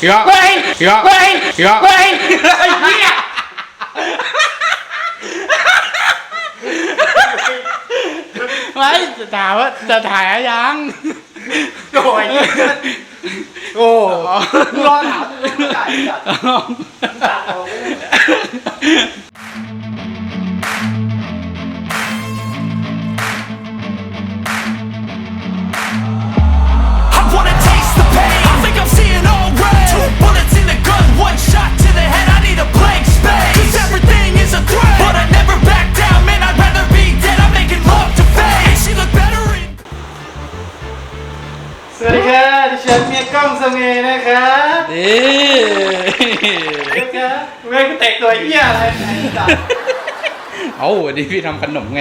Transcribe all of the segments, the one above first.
พี่ก็เฮ้ยพี่ก็เฮ้ยพี่ก็เฮ้ยไอ้เหี้ยไม่จะถามว่าจะถ่ายอะไรยังโอ้ยโอ้มึงรอถามมึงไม่ได้จัด I งสเมย์นะครับนี่นะครับเว้ยกูเตะตัวเหี้ยอะไรไอ้สัตว์เอาวันนี้พี่ทำขนมไง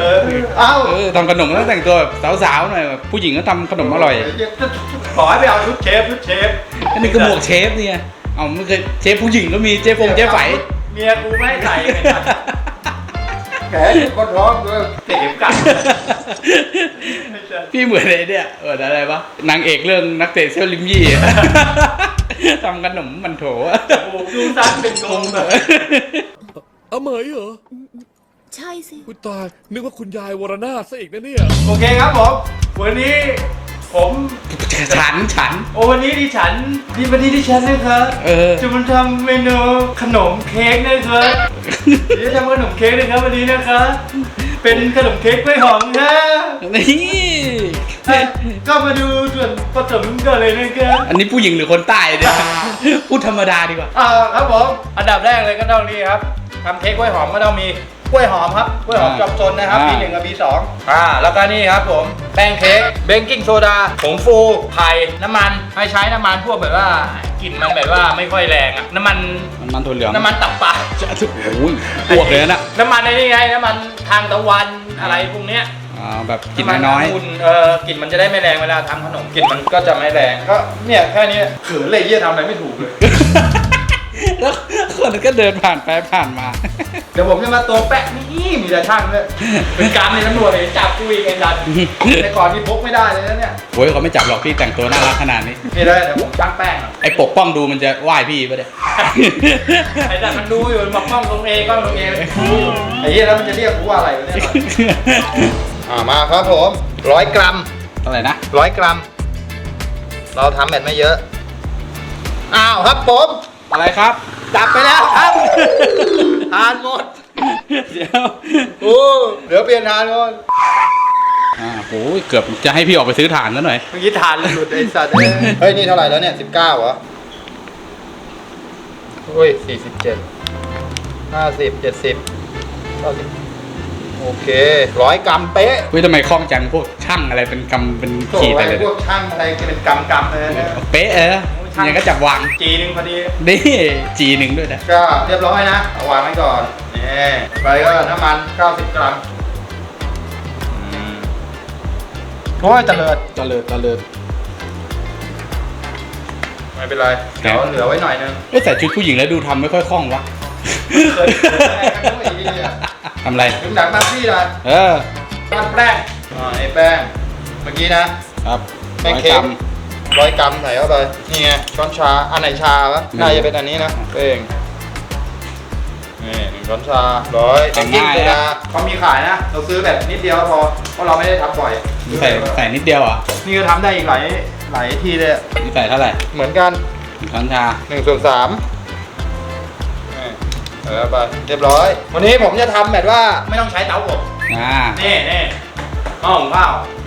เออเอ้าเออทำขนมต้องแต่งตัวแบบสาวๆหน่อยแบบผู้หญิงก็ทำขนมอร่อยบอกให้ไปเอาชุดเชฟชุดเชฟอันนี้ก็หมวกเชฟเนี่ยเอาไม่เคยเชฟผู้หญิงก็มีเชฟฟงเชฟไฝเมียกูไม่ให้ใส่ไงสัตว์แผ ลอยู่บนท้องด้วยเตะเข็มกัดพี่เหมือนไอ้เนี่ยเหมือนอะไรปะนางเอกเรื่องนักเตะเซลลิมยี่อะทำขนมมันโถอะโอ้โหดูสั้นเป็นกลมเลยเอาเหมยเหรอใช่สิคุณตายนึกว่าคุณยายวรนาถซะอีกนะเนี่ย โอเคครับผม วันนี้ผม ฉันฉัน โอ้วันนี้ดิฉันดีวันนี้ดิฉันนะครับเออ จะมาทำเมนูขนมเค้กนะครับเดี๋ยวจะทำขนมเค้กนะครับวันนี้นะครับเป็นขนมเค้กกล้วยหอมนะนี่อะก็มาดูส่วนผสมกันเลยนะครับอันนี้ผู้หญิงหรือคนใต้เนี่ยพูดธรรมดาดีกว่า อ่าครับผมอันดับแรกเลยก็ต้องนี่ครับทำเค้กกล้วยหอมก็ต้องมีกล้วยหอมครับกล้วยหอมอ่าจอมซนนะครับ อ่าปีหนึ่งกับปีสองอ่าแล้วก็นี่ครับผมแป้งเค้กเบกกิ้งโซดาผงฟูไข่น้ำมันให้ใช้น้ำมันพวกแบบว่ากลิ่นมันแบบว่าไม่ค่อยแรงอะน้ำมันมันมันถั่วเหลืองน้ำมันตับปลา จะโอ้ยปวกเลยนะน้ำมันในนี่ไงน้ำมันทางตะวันอะไรพวกเนี้ยอ่าแบบกินน้อยำมังุ่เออกลิ่นมันจะได้ไม่แรงเวลาทำขนมกลิ่นมันก็จะไม่แรงก็เนี่ยแค่นี้เขินเลยเยี่ยทำอะไรไม่ถูกเลย ๆ แล้วคนก็เดินผ่านไปผ่านมา เดี๋ยวผมจะมาตัวแปะนี่มีแต่ช่างเลยเป็นการในตำรวจเลยจับกูอีกไอ้ดันแต่ก่อนนี่พกไม่ได้เลยนะเนี่ยโอ้ยเขาไม่จับหรอกพี่แต่งตัวน่ารักขนาดนี้นี่เลยเดี๋ยวผมช่างแป้งก่อนไอ้ปกป้องดูมันจะไหว้พี่ปะเนี่ยไอ้ดันมันดูอยู่มันบอกกล้องตรงเอกล้องตรงเอไอ้เหี้ยแล้วมันจะเรียกกูว่าอะไรวะเนี่ยอ่ามาครับผมร้อยกรัมเท่าไหร่นะร้อยกรัม เราทำแบบไม่เยอะอ้าวครับผม อะไรครับ จับไปแล้วครับ ทานหมด เดี๋ยวโอ้เดี๋ยวเปลี่ยนทานก่อนอ่าโหเกือบจะให้พี่ออกไปซื้อถ่านแล้วหน่อย เมื่อกี้ทานแล้วหลุดไอ้สัตว์เอ้ยเฮ้ย นี่เท่าไหร่แล้วเนี่ยสิบเก้าเหรอเฮ้ยสี่สิบเจ็ดห้าสิบเจ็ดสิบเก้าสิบโอเคร้อยกรัมเป๊ะเฮ้ยทำไมคล่องจังพวกช่างอะไรเป็นกำเป็นโถ่ขีดไปไอ้เลยพวกช่างอะไรจะเป็นกำกำเลยนะเป๊ะเออ ยังก็จับวางจีหนึงพอดี นี่จีหนึ่งด้วยนะ ก็เรียบร้อยนะเอาวางไว้ก่อนนี่ไปก็น้ำมัน 90 กรัมอืมโอ้ยเตลิดตะเลิดตะเลิดไม่เป็นไรเดี๋ยวเหลือไว้หน่อยนึงเอ้ยแต่ชุดผู้หญิงแล้วดูทำไม่ค่อยคล่องวะเกิดเกิดอะไรกันด้วยดีอะทำอะไร ถึงหนักมาซี่ละเออปั้นแป้งอ่าไอ้แป้งเมื่อกี้นะครับแป้งร้อยเค้กรักม ร้อยกรัมใส่เข้าไปนี่ไงช้อนชาอันไหนชาวะอืมน่าจะเป็นอันนี้นะเป้งนี่หนึ่งช้อนชาร้อยเบกกิ้งโซดาเขามีขายนะ เราซื้อแบบนิดเดียวก็พอเพราะเราไม่ได้ทำบ่อยใส่ใส่นิดเดียวเหรอะนี่ก็ทำได้อีกหลายหลายทีเลยนี่ใส่เท่าไหร่เหมือนกันหนึ่งช้อนชาหนึ่งส่วนสามนี่เออไปเรียบร้อย วันนี้ผมจะทำแบบว่าไม่ต้องใช้เตาอบอ่านี่นี่หม้อหุงข้าว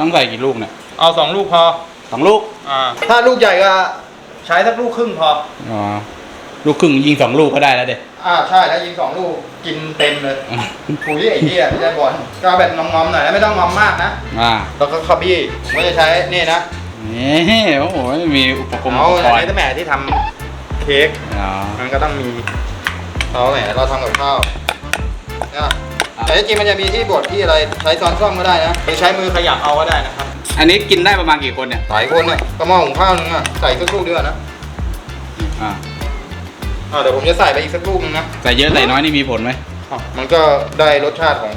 ต้องใส่กี่ลูกเนี่ยเอาสองลูกพอ สองลูกอ่า ถ้าลูกใหญ่ก็ใช้สักลูกครึ่งพอ อ๋อลูกครึ่งยิงสองลูกก็ได้แล้วเด็อ่าใช่แล้วยิงสองลูกกินเต็มเลยปุ๋ยไอ้เหี้ยที่ได้บอลก็เแบบงอมๆหน่อยแล้วไม่ต้องงอมมากนะอ่าแล้วก็ขบี้ผมก็จะใช้นี่นะนี่โอ้โหมีอุปกรณ์อุออันนี้ณ์ตั้งแต่ที่ทำเค้กอ๋อมันก็ต้องมีเราแหม่เราทำกับข้าวเนี่ย แต่จริงมันจะมีที่บดที่อะไรใช้ช้อนซ่อมก็ได้นะหรือใช้มือขยับเอาก็ได้นะครับอันนี้กินได้ประมาณกี่คนเนี่ยหลายคนเะยกระหม่อหุงข้าวนึงอะใส่สักลูกเดียวนะอ่าอ่าเดี๋ยวผมจะใส่ไปอีกสักลูกนึงนะใส่เยอะใส่น้อยนี่มีผลไหมอ้มันก็ได้รสชาติของ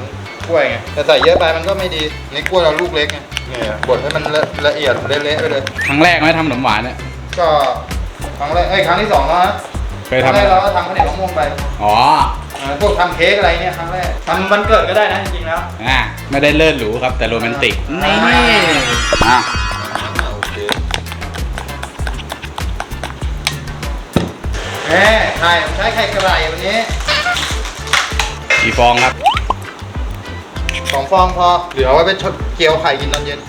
กล้วยไงแต่ใส่เยอะไปมันก็ไม่ดีในกล้วยเราลูกเล็กไงเนี่ยบดให้มันละละเอียดเละๆไปเลย ครั้งแรกไหมทำขนมหวานเนี่ยก็ครั้งแรกเอ้ยครั้งที่สองแล้วนะเคยทำแล้วเราก็ทำขนมยวมะม่วงไป อ๋อ อพวกทำเค้กอะไรเนี่ยครั้งแรกทำวันเกิดก็ได้นะจริงๆแล้ว อ่าไม่ได้เลิศหรูครับแต่โรแมนติกนี่ อะแหมไข่ผมใช้ไข่กระไรวันนี้กี่ฟองครับสองฟองพอ เดี๋ยวอไว้เปชดเกี๊ยวไข่กินตอนเย็น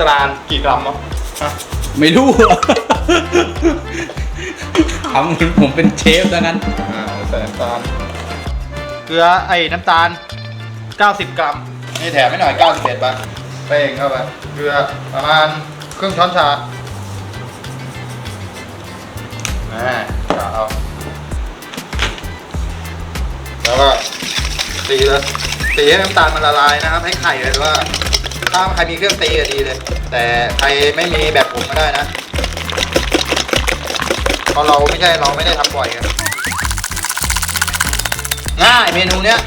ตรานกี่กรัมวะฮะไม่รู้ ทำเหมืนผมเป็นเชฟซะงั้นใส่น้ำตาลเกลือไอ้น้ำตาล 90 กรัม นี่แถมไม่หน่อย91บาทเป้งเข้าไปเกลือประมาณครึ่งช้อนชาอ่ากะเอาแล้วก็ตีเลยตีให้น้ำตาลมันละลายนะครับ ให้ไข่เลยว่าถ้าใครมีเครื่องตีก็ดีเลย แต่ใครไม่มีแบบผมก็ได้นะ พราะเราไม่ใช่เราไม่ได้ทำบ่อยกันง่ายเมนูเนี้ย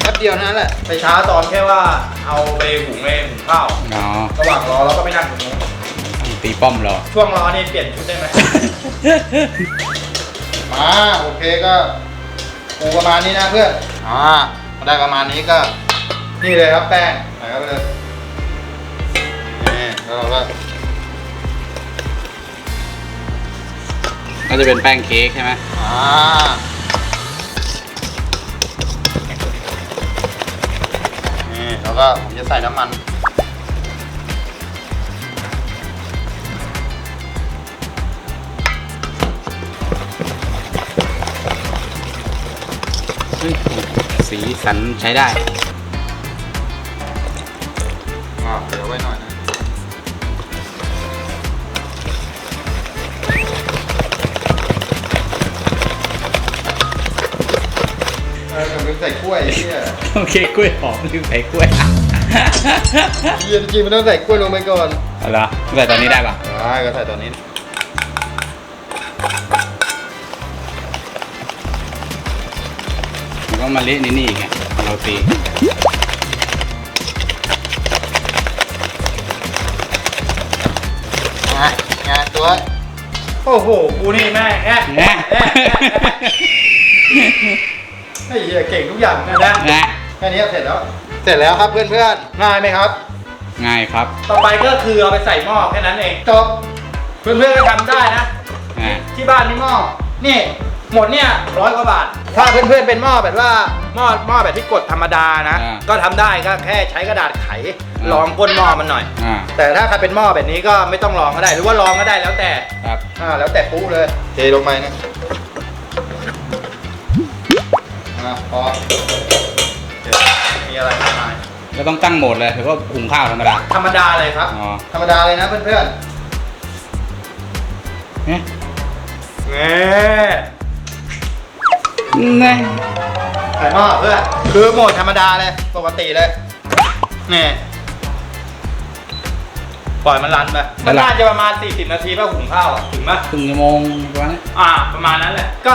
แค่เดียวนั้นแหละไปช้าตอนแค่ว่าเอาไปหุงเองงข้าวเนาะระหว่างรอเราก็ไม่นั่งหุงตีป้อมรอ ช่วงรอนี่เปลี่ยนชุดได้ไหม มาโอเคก็ปูประมาณนี้นะเพื่อนอ่าได้ประมาณนี้ก็ นี่เลยครับแป้งใส่เข้าไปเลยนี่แล้วเราก็ ก็จะเป็นแป้งเค้กใช่ไหมอ่านี่แล้วก็ผมจะใส่น้ำมันสีสันใช้ได้ ใส่กล้วยเนี่ยโอเคกล้วยหอมลืมใส่กล้วยเหี้ยจริงมันต้องใส่กล้วยลงไปก่อนเอาละใส่ตอนนี้ได้ปะอ่าก็ใส่ตอนนี้ มันก็มาเละนิดนี่ไงเราตีงานงานตัว โอ้โห กูนี่แม่แอะแอะ ไอ้เหี้ยเก่งทุกอย่างเลยนะนะแค่นี้เสร็จแล้ว เสร็จแล้วครับเพื่อนๆง่ายไหมครับ ง่ายครับต่อไปก็คือเอาไปใส่หม้อแค่นั้นเองจบเพื่อนๆก็ทำได้นะที่บ้านมีหม้อ นี่ หมดเนี่ยร้อยกว่าบาท ถ้าเพื่อนๆเป็นหม้อแบบว่าหม้อหม้อแบบที่กดธรรมดานะ ก็ทำได้ก็แค่ใช้กระดาษไขรองก้นหม้อมันหน่อยอแต่ถ้าใครเป็นหม้อแบบนี้ก็ไม่ต้องรองก็ได้ หรือว่ารองก็ได้แล้วแต่ ครับแล้วแต่ปุ๊เลย เทลงไปนะ อะเดี๋ยมีอะไรมากมายก็ต้องตั้งโหมดเลยหรือว่าหุงข้าวธรรมดา ธรรมดาเลยครับ อ๋อธรรมดาเลยนะเพื่อนๆเนี่ยเนี่ยไข่หม้อเพื่อนคือโหมดธรรมดาเลย ปกติเลยนี่ปล่อยมันรันไปมันน่าจะประมาณ 40 นาทีเพื่ะหุงข้าวถึงป่ะถึงชั่วโมงประมาณนี้อ่า ประมาณนั้นแหละ ก็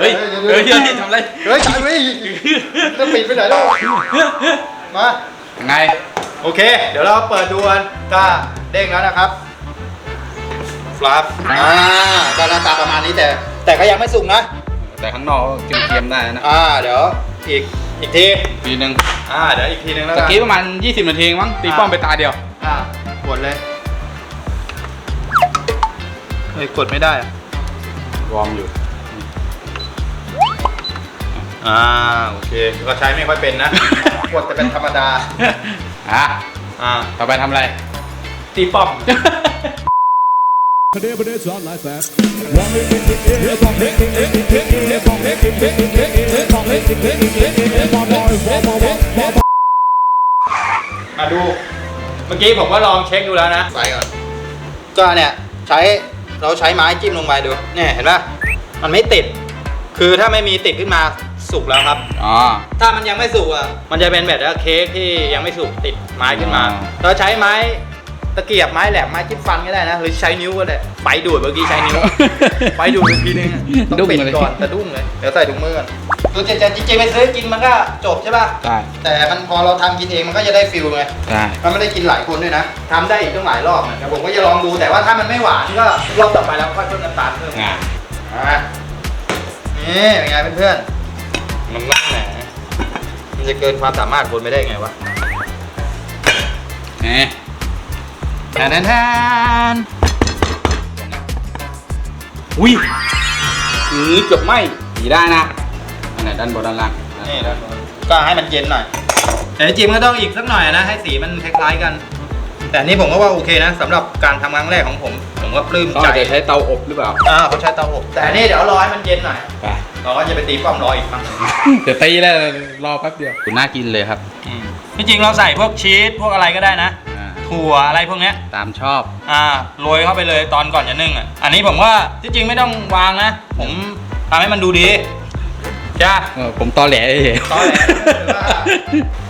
ฮ้ยทำอะไรเฮ้ยจังเลยจะปิดไปไหนแล้วมายังไงโอเค เดี๋ยวเราเปิดดูกันถ้าเด้งแล้วนะครับฟลับอ่าก็หน้าตาประมาณนี้แต่ แต่ก็ยังไม่สุกนะ แต่ข้างนอกเกรียมๆได้นะอ่าเดี๋ยวอีกอีกทีทีนึงอ่าเดี๋ยวอีกทีนึงแล้วตะกันกี้ประมาณ 20 นาทีมั้งตีป้อมไปตาเดียวอ่าหมดเลยเอ้ยกดไม่ได้อะ วอร์มอยู่ อ่า โอเค ก็ใช้ไม่ค่อยเป็นนะ กดจะเป็นธรรมดา อะ อ่า ต่อไปทำอะไร ตีป้อม Today, but it's not like that. One hit, hit, hit, hit, hit, bong, hit, hit, hit, hit, hit, hit, hit, bong, hit, hit, hit, hit, hit, hit, bong, hit, hit, hit, hit, hit, hit, bong, boy, bong, bong, bong, bong, bong. มาดู เมื่อกี้ผมก็ลองเช็คดูแล้วนะ ใส่ก่อน ก็เนี่ย ใช้ เราใช้ไม้จิ้มลงไปดูเนี่ยเห็นปะมันไม่ติด คือถ้าไม่มีติดขึ้นมาสุกแล้วครับ อ๋อ ถ้ามันยังไม่สุกอะมันจะเป็นแบบว่าเค้กที่ยังไม่สุกติดไม้ขึ้นมาอ๋อเราใช้ไม้ ตะเกียบไม้แหลมไม้จิ้มฟันก็ได้นะหรือใช้นิ้วก็ได้ไฟดูดเมื่อกี้ใช้นิ้วไฟดูดอีกทีนึงอะต้องดุ้งปิดเลย ก่อนแต่ดุ้งเลยเดี๋ยวใส่ถุงมือก่อนคือจะจริงๆไปซื้อกินมันก็จบใช่ป่ะใช่แต่มันพอเราทำกินเองมันก็จะได้ฟิลไงใช่มันไม่ได้กินหลายคนด้วยนะทำได้อีกตั้งหลายรอบนะแต่ผมก็จะลองดูแต่ว่าถ้ามันไม่หวานก็รอบต่อไปแล้วค่อยเพิ่มน้ำตาลเพิ่มอะอะนี่เป็นไงเพื่อนๆมันแหมมันจะเกินความสามารถคนไม่ได้ไงวะ เอ๊ะแทนแทนอุ้ยอือเกือบไหมดีได้นะอันไหนด้านบนด้านล่างนี่นะก็ให้มันเย็นหน่อยแต่จริงๆมันก็ต้องอีกสักหน่อยนะ ให้สีมันคล้ายๆกัน แต่อันนี่ผมก็ว่าโอเคนะสำหรับการทำครั้งแรกของผม ผมก็ปลื้มเขาใจอาจจะใช้เตาอบหรือเปล่าอ่าเขาใช้เตาอบแต่อันนี่เดี๋ยวรอให้มันเย็นหน่อยไปเราก็จะไปตีป้อมรออีกครั้งหนึ่งเดี๋ยวตีแล้วรอแป๊บเดียวน่ากินเลยครับที่จริงเราใส่พวกชีสพวกอะไรก็ได้นะอ่า ถั่วอะไรพวกเนี้ยตามชอบ อ่าโรยเข้าไปเลยตอนก่อนจะนึ่งอะอันนี้ผมว่าที่จริงไม่ต้องวางนะ ผมทำให้มันดูดีจ้าเออผมตอแหลเฉยตอแหล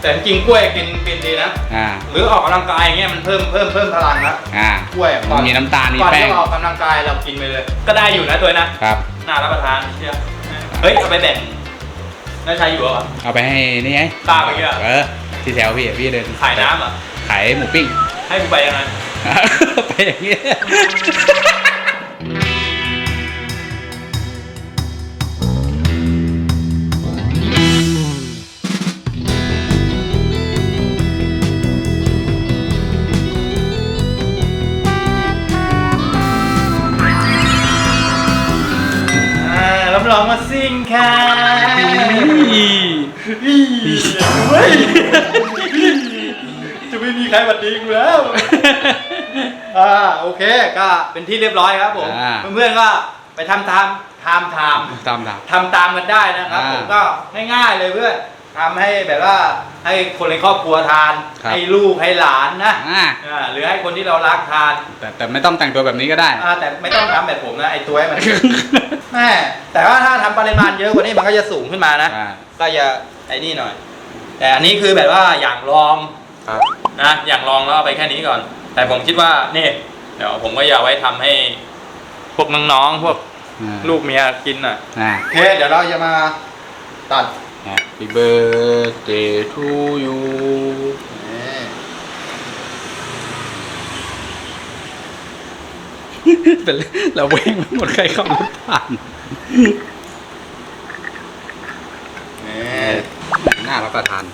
แต่จริงกล้วยกินกินดีนะ อ่า หรือออกกำลังกายอย่างเงี้ยมันเพิ่มเพิ่มเพิ่มพลังนะอ่ากล้วยอะมันมีน้ำตาล มีก่อนแป้ง ที่ออกกำลังกายเรากินไปเลย ก็ได้อยู่นะตัวนะ ครับ น่ารับประทานเชียวเฮ้ยเอาไปแบ่งน่าใช้อยู่เหรอ เอาไปให้นี่ไงตาเมื่อกี้อะ เออ ที่แถวพี่อะพี่เดินขายน้ำเหรอ ขายหมูปิ้ง ให้กูไปยังไง ไปอย่างเงี้ย จะไม่มีใครบัดดีกูแล้ว อ่าโอเคก็เป็นที่เรียบร้อยครับผม อ่า เพื่อนๆก็ไปทำตามทำทำตามดับทำตามกันได้นะครับอ่าผมก็ง่ายๆเลยเพื่อนทำให้แบบว่าให้คนในครอบครัวทาน ครับ ให้ลูกให้หลานนะอ่าอ่าหรือให้คนที่เรารักทานแต่แต่ไม่ต้องแต่งตัวแบบนี้ก็ได้ อ่าแต่ไม่ต้องทำแบบผมนะไอตัวให้มัน แม่แต่ว่าถ้าทำปริมาณเยอะกว่านี้มันก็จะสูงขึ้นมานะ อ่า ก็จะไอ้นี่หน่อย แต่อันนี้คือแบบว่าอย่างลอง ครับ นะอย่างลองแล้วเอาไปแค่นี้ก่อน แต่ผมคิดว่านี่เดี๋ยวผมก็อยากไว้ทำให้ พวกน้องๆพวกอ่าลูกเมียกินอะ อ่า โอเคเดี๋ยวเราจะมาตัด Happy birthday to you เป็นเราเว้งไปหมดใครขับรถผ่านนี่หน้ารับประทาน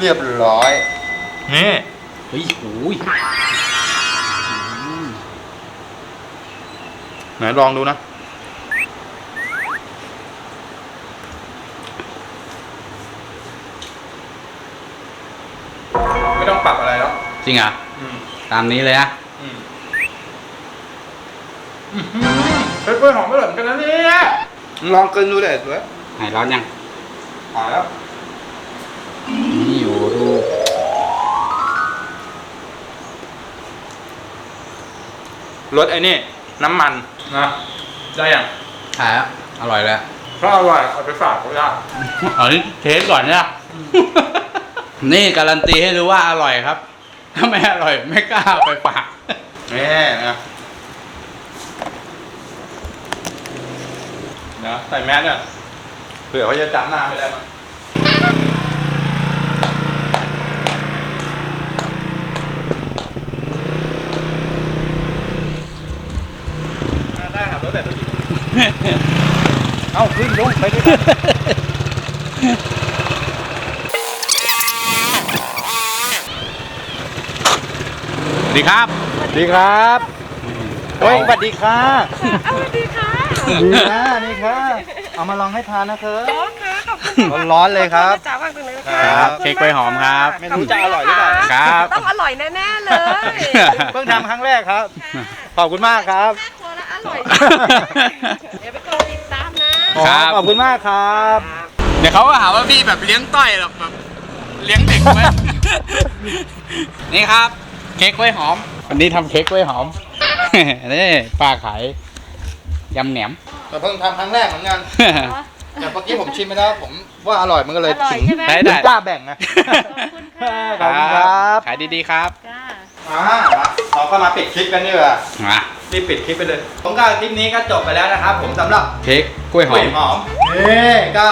เรียบร้อย นี่เฮ้ยโอ้ยไหนลองดูนะ ไม่ต้องปรับอะไรแล้วจริงเหรอะอืมตามนี้เลยนะอืมเฮ้ยกล้วยหอมไม่เหลือนกันนะเนี่ยลองกินดูเด็ดเลยไหนร้อนยัง หายแล้ว นี่อยู่ดูรสไอ้นี่ น้ำมันนะได้ยังหายแล้วอร่อยแล้วถ้าอร่อยเอาไปฝากเขาได้เอานี่เทสก่อนเนี่ยนี่การันตีให้รู้ว่าอร่อยครับ ถ้าไม่อร่อยไม่กล้าเอาไปฝากนี่นะนะใส่แมสเนี่ยเผื่อเขาจะจำหน้าไม่ได้มั้งได้ครับรถแต่ตัวจริงเอ้าขึ้นลงไปด้วยกัน สวัส ดีครับ สวัสดีครับเฮ้ยสวัสดีค่ะเอาสวัสดีค่ะดีนะนี่ค่ะ เอามาลองให้ทานนะเธอร้อนค่ะขอบคุณร้อนๆเลยครับจ้าวางตรงนี้นะคคะรับเค้กกล้วยหอมครับ ไม่รู้จะอร่อยหรือเปล่าครับ ต้องอร่อยแน่ๆเลย เพิ่งทำครั้งแรกครับ ขอบคุณมากครับน่ากลัวและอร่อย เดี๋ยวไปกดติดตามนะครับ ขอบคุณมากครับ เดี๋ยวเขาก็หาว่าพี่แบบเลี้ยงต้อยหรอกแบบเลี้ยงเด็กไว้นี่ครับ เค้กกล้วยหอม วันนี้ทำเค้กกล้วยหอม นี่ป้าขายยำแหนม แต่เพิ่งทำครั้งแรกเหมือนกันแต่เมื่อกี้ผมชิมไปแล้วผมว่าอร่อยมันก็เลยอร่อยถึงใช่ไหมได้ถึงกล้าแบ่งนะ ขอบคุณค่ะขอบคุณครับ ขายดีๆครับจ้า อ่าเราก็มาปิดคลิปกันดีกว่ามารีบปิดคลิปไปเลย ผมก็คลิปนี้ก็จบไปแล้วนะครับ ผมสำหรับ เค้กกล้วยหกล้อวยมหอมนี่ก็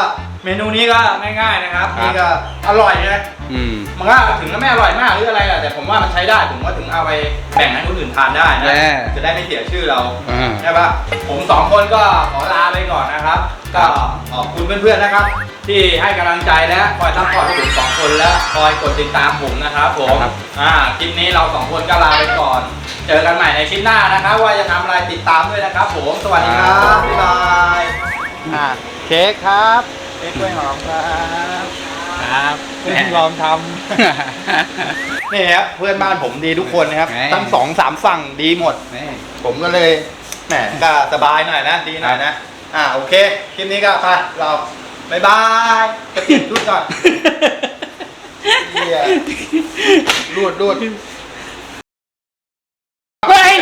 เมนูนี้ก็ง่ายๆนะครับครับ นี่ก็ อร่อยนะอืม มันก็ถึงจะไม่อร่อยมากหรืออะไรอะแต่ผมว่ามันใช้ได้ผมว่าถึงเอาไปแบ่งให้คนอื่นทานได้นะแน่ จะได้ไม่เสียชื่อเรา อ่า ใช่ปะผมสองคนก็ขอลาไปก่อนนะครับ ก็ขอบคุณเพื่อนๆนะครับ ที่ให้กำลังใจและคอยซัพพอร์ตพวกผมสองคนและคอยกดติดตามผมนะครับผมครับ อ่าคลิปนี้เราสองคนก็ลาไปก่อน เจอกันใหม่ในคลิปหน้านะครับ ว่าจะทำอะไรติดตามด้วยนะครับ ผมสวัสดีครับบ๊ายบายอ่าเค้กครับเค้กกล้วยหอมครับ ครับเพิ่งลองทำนี่ครับเพื่อนบ้านผมดีทุกคนนะครับแหมทั้งสองสามฝั่งดีหมดนี่ผมก็เลยแหมก็สบายหน่อยนะ ดีหน่อยนะ อ่าโอเค คลิปนี้ก็ไปเราบายบายจะปิดรูดก่อนเหี้ยรูดรูดเฮ้ย